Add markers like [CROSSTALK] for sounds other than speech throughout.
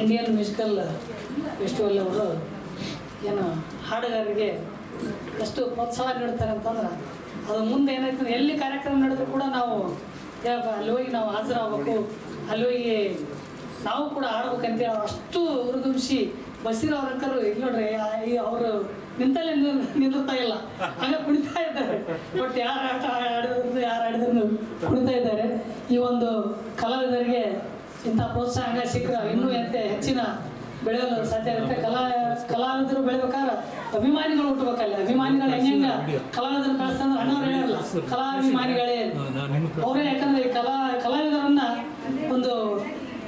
Indian musical festival ಅವರು ಏನು ಹಾಡುಗಾರರಿಗೆ ಎಷ್ಟು ಪ್ರೋತ್ಸಾಹ ನೀಡ್ತಾರೆ ಅಂತಂದ್ರೆ, ಅದು ಮುಂದೆ ಏನಾಯ್ತು ಎಲ್ಲಿ ಕಾರ್ಯಕ್ರಮ ನಡೆದ್ರು ಕೂಡ ನಾವು ಅಲ್ಲಿ ಹೋಗಿ ನಾವು ಹಾಜರಾಗಬೇಕು, ಅಲ್ಲಿ ಹೋಗಿ ನಾವು ಕೂಡ ಆಡ್ಬೇಕಂತ ಅಷ್ಟು ಹುರಿದುಂಬಿಸಿ ಬಸೀರ್ ಅವ್ರ ಅಂಕರು ಇಲ್ಲಿ ನೋಡ್ರಿ ಅವರು ನಿಂತಲ್ಲೇ ನಿಂದಿರ್ತಾ ನಿಲ್ಲುತ್ತಾ ಇಲ್ಲ? ಹಾಗೆ ಕುಣಿತಾ ಇದ್ದಾರೆ. ಬಟ್ ಯಾರು ಆಟ ಆಡಿದ್ರು ಯಾರು ಆಡಿದ್ರು ಕುಣಿತಾ ಇದ್ದಾರೆ. ಈ ಒಂದು ಕಲಾವಿದರಿಗೆ ಇಂಥ ಪ್ರೋತ್ಸಾಹ ಸಿಕ್ಕ ಸಿಕ್ಕರೆ ಇನ್ನೂ ಎಂತೆ ಹೆಚ್ಚಿನ ಬೆಳೆಯಲು ಸಾಧ್ಯ ಇರುತ್ತೆ ಕಲಾ ಕಲಾವಿದರು ಬೆಳಿಬೇಕಾದ್ರೆ ಅಭಿಮಾನಿಗಳು ಹುಟ್ಟಬೇಕಲ್ಲ. ಅಭಿಮಾನಿಗಳು ಹೆಂಗ ಕಲಾವಿದರು ಕಳಿಸ್ತಂದ್ರೆ ಅಣ್ಣವ್ರು ಹೇಳಿರಲ್ಲ ಕಲಾಭಿಮಾನಿಗಳೇ. ಅವರೇ ಯಾಕಂದ್ರೆ ಈ ಕಲಾ ಕಲಾವಿದರನ್ನ ಒಂದು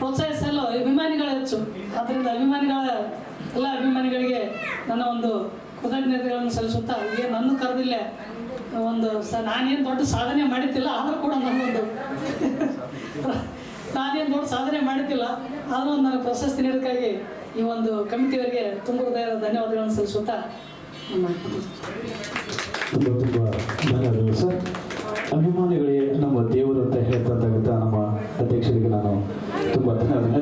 ಪ್ರೋತ್ಸಾಹಿಸಲು ಅಭಿಮಾನಿಗಳು ಹೆಚ್ಚು. ಆದ್ದರಿಂದ ಅಭಿಮಾನಿಗಳ, ಎಲ್ಲ ಅಭಿಮಾನಿಗಳಿಗೆ ನನ್ನ ಒಂದು ಕೃತಜ್ಞತೆಗಳನ್ನು ಸಲ್ಲಿಸುತ್ತಾ ಏನು ನನ್ನ ಕರೆದಿಲ್ಲ ಒಂದು ಸ, ನಾನೇನು ದೊಡ್ಡ ಸಾಧನೆ ಮಾಡಿದ್ದಿಲ್ಲ, ಆದರೂ ಕೂಡ ನನ್ನೊಂದು [LAUGHS] ನಾನೇನು ದೊಡ್ಡ ಸಾಧನೆ ಮಾಡುತ್ತಿಲ್ಲ ಆದರೂ ಒಂದು ನನಗೆ ಪ್ರಶಸ್ತಿ ನೀಡೋದಕ್ಕಾಗಿ ಈ ಒಂದು ಕಮಿಟಿಯವರಿಗೆ ತುಂಬ ಹೃದಯದ ಧನ್ಯವಾದಗಳನ್ನು ಸಲ್ಲಿಸುತ್ತಾ ಅಭಿಮಾನಿಗಳಿಗೆ ನಮ್ಮ ದೇವರು ಅಂತ ಹೇಳ್ತಕ್ಕಂಥ ನಮ್ಮ ಅಧ್ಯಕ್ಷರಿಗೆ ನಾನು to what